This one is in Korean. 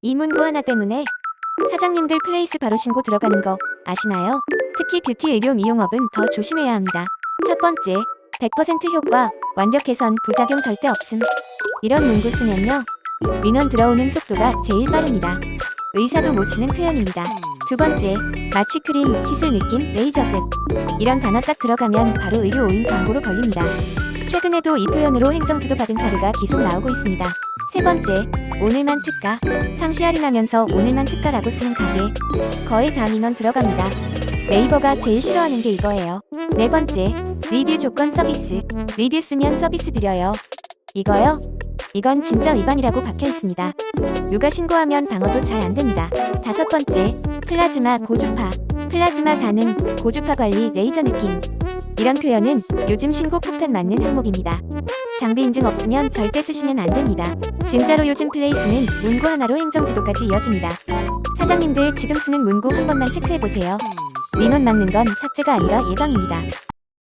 이 문구 하나 때문에 사장님들 플레이스 바로 신고 들어가는 거 아시나요? 특히 뷰티 의료 미용업은 더 조심해야 합니다. 첫 번째, 100% 효과, 완벽 해선 부작용 절대 없음. 이런 문구 쓰면요. 민원 들어오는 속도가 제일 빠릅니다. 의사도 못 쓰는 표현입니다. 두 번째, 마취 크림, 시술 느낌, 레이저 끝. 이런 단어 딱 들어가면 바로 의료 오인 광고로 걸립니다. 최근에도 이 표현으로 행정지도 받은 사례가 계속 나오고 있습니다. 세 번째, 오늘만 특가. 상시 할인하면서 오늘만 특가라고 쓰는 가게. 거의 다 민원 들어갑니다. 네이버가 제일 싫어하는 게 이거예요. 네 번째, 리뷰 조건 서비스. 리뷰 쓰면 서비스 드려요. 이거요? 이건 진짜 위반이라고 박혀 있습니다. 누가 신고하면 방어도 잘 안 됩니다. 다섯 번째, 플라즈마 고주파. 플라즈마 가능, 고주파 관리, 레이저 느낌. 이런 표현은 요즘 신고 폭탄 맞는 항목입니다. 장비 인증 없으면 절대 쓰시면 안 됩니다. 진짜로 요즘 플레이스는 문구 하나로 행정지도까지 이어집니다. 사장님들 지금 쓰는 문구 한 번만 체크해보세요. 민원 맞는 건 삭제가 아니라 예방입니다.